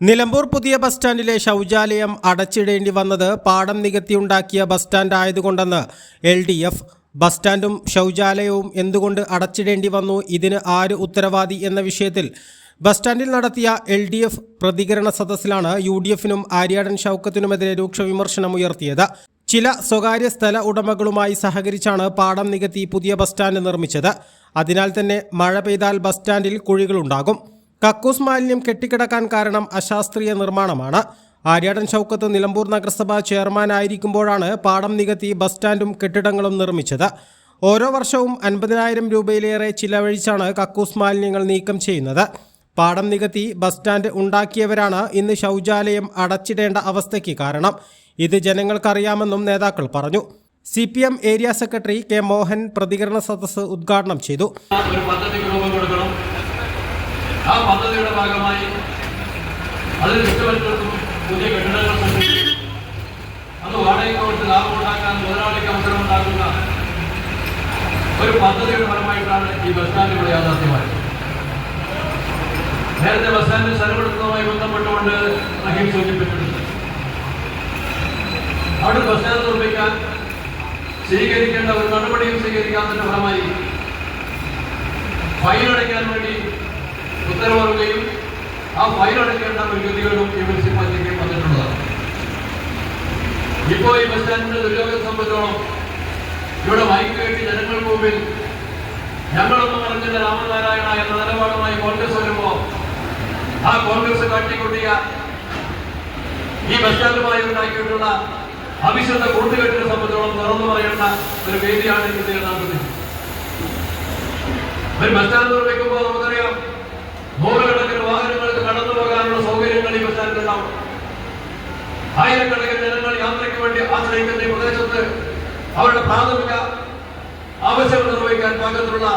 Nilambur പുതിയ bus സ്റ്റാൻഡിലെ ശൗചാലയം അടച്ചിടേണ്ടി വന്നത് പാടം നികത്തിയുണ്ടാക്കിയ ബസ് സ്റ്റാൻഡ് ആയതുകൊണ്ടെന്ന് എൽ ഡി എഫ്. ബസ് സ്റ്റാൻഡും ശൗചാലയവും എന്തുകൊണ്ട് അടച്ചിടേണ്ടി വന്നു? ഇതിന് ആര് ഉത്തരവാദി എന്ന വിഷയത്തിൽ ബസ് സ്റ്റാൻഡിൽ നടത്തിയ എൽ ഡി എഫ് പ്രതികരണ സദസ്സിലാണ് യു ഡി എഫിനും ആര്യാടൻ ഷൗക്കത്തിനുമെതിരെ രൂക്ഷ വിമർശനം ഉയർത്തിയത്. ചില സ്വകാര്യ സ്ഥല ഉടമകളുമായി സഹകരിച്ചാണ് പാടം നികത്തി പുതിയ ബസ് സ്റ്റാൻഡ് നിർമ്മിച്ചത്. അതിനാൽ തന്നെ മഴ പെയ്താൽ ബസ് സ്റ്റാൻഡിൽ കുഴികളുണ്ടാകും. കക്കൂസ് മാലിന്യം കെട്ടിക്കിടക്കാൻ കാരണം അശാസ്ത്രീയ നിർമ്മാണമാണ്. ആര്യാടൻ ഷൗക്കത്ത് നിലമ്പൂർ നഗരസഭ ചെയർമാനായിരിക്കുമ്പോഴാണ് പാടം നികത്തി ബസ് സ്റ്റാൻഡും കെട്ടിടങ്ങളും നിർമ്മിച്ചത്. ഓരോ വർഷവും അൻപതിനായിരം രൂപയിലേറെ ചിലവഴിച്ചാണ് കക്കൂസ് മാലിന്യങ്ങൾ നീക്കം ചെയ്യുന്നത്. പാടം നികത്തി ബസ് സ്റ്റാൻഡ് ഉണ്ടാക്കിയവരാണ് ഇന്ന് ശൗചാലയം അടച്ചിടേണ്ട അവസ്ഥയ്ക്ക് കാരണം. ഇത് ജനങ്ങൾക്കറിയാമെന്നും നേതാക്കൾ പറഞ്ഞു. C P M area secretary K Mohan പ്രതികരണ സദസ്സ് ഉദ്ഘാടനം ചെയ്തു. ഒരു ആ പദ്ധതിയുടെ അതിൽ ഒരു പദ്ധതിയുടെ ഫലമായിട്ടാണ് ഈ ബസ് സ്റ്റാൻഡ് ഇവിടെ യാഥാർത്ഥ്യമായത്. നേരത്തെ ബസ് സ്റ്റാൻഡിൽ സ്ഥലമെടുക്കുന്നതുമായി ബന്ധപ്പെട്ടുകൊണ്ട് റഹീം സൂചിപ്പിച്ചിട്ടുണ്ട്. അവിടെ പ്രശ്നം നിർമ്മിക്കാൻ സ്വീകരിക്കേണ്ട ഒരു നടപടിയും സ്വീകരിക്കാത്തതിന്റെ ഫലമായി ഫൈൻ അടയ്ക്കാൻ വേണ്ടി ഉത്തരവിറങ്ങുകയും ആ ഫൈൻ അടയ്ക്കേണ്ട ഒരു ഗതികളും ഈ മുനിസിപ്പാലിറ്റിക്ക് വന്നിട്ടുള്ളതാണ്. ഇപ്പോൾ ഈ ബസ് സ്റ്റാൻഡിന്റെ ദുര്യോഗത്തെ സംബന്ധിച്ചോളം ഇവിടെ മൈക്ക് കെട്ടി ജനങ്ങൾക്ക് മുമ്പിൽ ഞങ്ങളൊന്നും പറഞ്ഞില്ല രാമനാരായണ എന്ന നിലപാടുമായി കോൺഗ്രസ് വരുമ്പോ ആ കോൺഗ്രസ് കാട്ടിക്കൊണ്ടിയ ഈ ബസ് സ്റ്റാൻഡുമായി ഉണ്ടാക്കിയിട്ടുള്ള അവിശുദ്ധ കൂട്ടുകെട്ടിനെ സംബന്ധിച്ചോളം തുറന്നു പറയേണ്ട ഒരു വേദിയാണ് ഇന്ന് യഥാർത്ഥത്തിൽ. ഒരു ബസ് സ്റ്റാൻഡ് നമുക്കറിയാം നൂറുകണക്കിന് വാഹനങ്ങൾക്ക് കടന്നു പോകാനുള്ള സൗകര്യങ്ങൾ ഈ ബസ് ഉണ്ടാവും. ആയിരക്കണക്കിന് ജനങ്ങൾ യാത്രയ്ക്ക് വേണ്ടി ആശ്രയിക്കുന്ന ഈ പ്രദേശത്ത് അവരുടെ പ്രാഥമിക ആവശ്യങ്ങൾ നിർവഹിക്കാൻ പാകത്തിലുള്ള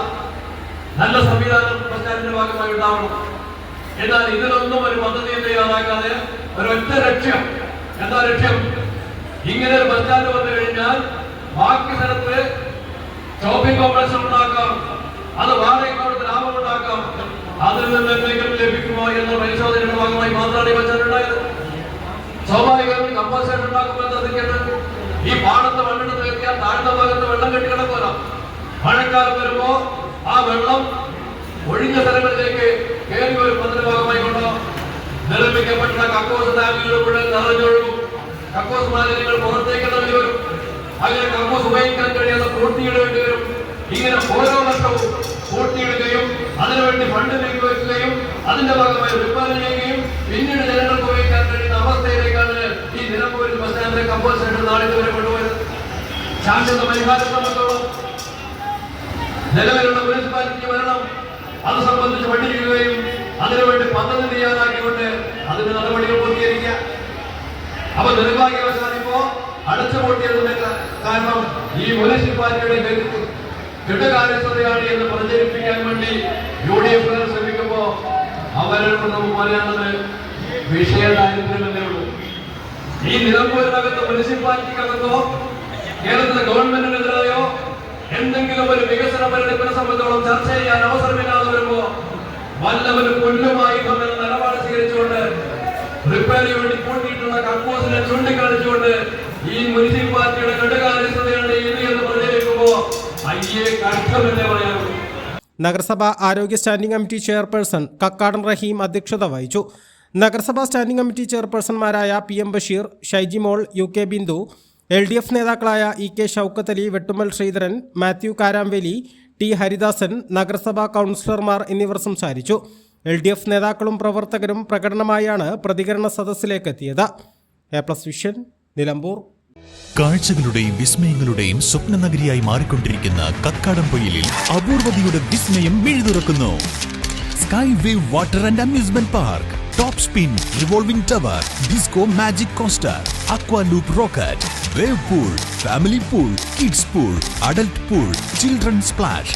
നല്ല സംവിധാനം ബസ് ഭാഗമായി ഉണ്ടാവണം. എന്നാൽ ഇതിനൊന്നും ഒരു പദ്ധതിയും തയ്യാറാക്കാതെ ഒരൊറ്റ ലക്ഷ്യം. എന്താ ലക്ഷ്യം? ഇങ്ങനെ ഒരു ബസ് വന്നു കഴിഞ്ഞാൽ ബാക്കി സ്ഥലത്ത് ഷോപ്പിംഗ് കോംപ്ലക്സ് ഉണ്ടാക്കാം. അത് വാടകയ്ക്ക് കൊടുത്ത് ലാഭം ഉണ്ടാക്കാം. അതിൽ നിന്ന് എന്തെങ്കിലും ലഭിക്കുമോ എന്ന പരിശോധനയുടെ ഭാഗമായി മാത്രമാണ് ഈ സ്റ്റാൻഡ് ഉണ്ടായത്. സ്വാഭാവികമായും കമ്പാസേഷൻ ഉണ്ടാക്കുമ്പോൾ ശ്രദ്ധിക്കേണ്ടത് ഈ പാടത്ത് മണ്ണെടുത്ത് കെട്ടിയാൽ താഴ്ന്ന ഭാഗത്ത് വെള്ളം കെട്ടി കിടക്കുമല്ലോ. മഴക്കാലം വരുമ്പോ ആ വെള്ളം ഒഴിഞ്ഞ സ്ഥലങ്ങളിലേക്ക് കയറി വരും അതിന്റെ ഭാഗമായി കൊണ്ടോ. നിർമ്മിക്കപ്പെട്ട കക്കോസ് മുഴുവൻ നിറഞ്ഞൊഴുകും. കക്കോസ് മാലിന്യങ്ങൾ പുറത്തേക്ക് തള്ളി വരും. അങ്ങനെ കക്കോസ് ഉപയോഗിക്കാൻ കഴിയാതെ പൂർത്തിയിടേണ്ടി വരും. ഇങ്ങനെ ഓരോ വർഷവും പൂർത്തിയിടുകയും അതിനുവേണ്ടി ഫണ്ട് നീക്കിവെക്കുകയും അതിന്റെ ഭാഗമായി റിപ്പയർ ചെയ്യുകയും പിന്നീട് ജനങ്ങൾക്ക് ഉപയോഗിക്കാൻ കഴിയുന്ന അവസ്ഥയിലേക്കാണ് ഈ നിലമ്പൂരിൽ ബസ് കമ്പോസ് സെന്റർ നാളിൽ വരെ കൊണ്ടുപോയത്. ശാശ്വത പരിഹാരം സംബന്ധിച്ചോളം നിലവിലുള്ള മുനിസിപ്പാലിറ്റി വരണം. അത് സംബന്ധിച്ച് പഠിക്കുകയും അതിനുവേണ്ടി പദ്ധതി തയ്യാറാക്കിക്കൊണ്ട് അതിന്റെ നടപടികൾ അപ്പൊ നിർഭാഗ്യവശാൽ ഇപ്പോ അടച്ചുപൂട്ടിയതിന്റെ കാരണം ഈ മുനിസിപ്പാലിറ്റിയുടെ കരുത്ത് കെടുകാര്യസ്ഥതയാണ് എന്ന് പ്രചരിപ്പിക്കാൻ വേണ്ടി യു ഡി എഫ് ശ്രമിക്കുമ്പോ അവരോട് നമുക്ക് പറയാനുള്ളത് വിഷയ ദാരിദ്ര്യമല്ലേ ഉള്ളൂ. ഈ നിലമ്പൂരിനകത്ത് മുനിസിപ്പാലിറ്റിക്കകത്തോ കേരളത്തിലെ ഗവൺമെന്റിനെതിരായോ എന്തെങ്കിലും ഒരു വികസന പരിണിപ്പിനെ സംബന്ധിച്ചോളം ചർച്ച ചെയ്യാൻ അവസരമില്ലാതെ വരുമ്പോ വല്ലവരും സ്വീകരിച്ചുകൊണ്ട് റിപ്പയറിന് വേണ്ടി കൂട്ടിയിട്ടുള്ള കക്കൂസിനെ ചൂണ്ടിക്കാണിച്ചുകൊണ്ട് ഈ മുനിസിപ്പാലിറ്റിയുടെ ഘടകാലിസ്ഥതയാണ് ഇത് എന്ന് പ്രചരിക്കുമ്പോ അയ്യേ കഷ്ടമെന്നേ പറയാം നഗരസഭ ആരോഗ്യ standing committee chairperson Kakkadan Raheem അധ്യക്ഷത വഹിച്ചു. നഗരസഭാ standing committee ചെയർപേഴ്സൺമാരായ P M Basheer Shaiji Mol U K Bindu L D F നേതാക്കളായ E K Shoukath Ali Vettumal Sreedharan Mathew Karamveli T Haridasan നഗരസഭാ കൗൺസിലർമാർ എന്നിവർ സംസാരിച്ചു. എൽ ഡി എഫ് നേതാക്കളും പ്രവർത്തകരും പ്രകടനമായാണ് പ്രതികരണ സദസ്സിലേക്ക് എത്തിയത് എ പ്ലസ് വിഷൻ നിലമ്പൂർ. കാഴ്ചകളുടെയും വിസ്മയങ്ങളുടെയും സ്വപ്ന നഗരിയായി മാറിക്കൊണ്ടിരിക്കുന്ന കക്കാടംപൊയിലിൽ അപൂർവതയുടെ വിസ്മയം മിഴുതുറക്കുന്നു. Sky wave water and amusement park top spin revolving tower disco magic coaster aqua loop rocket wave pool family pool kids pool adult pool children splash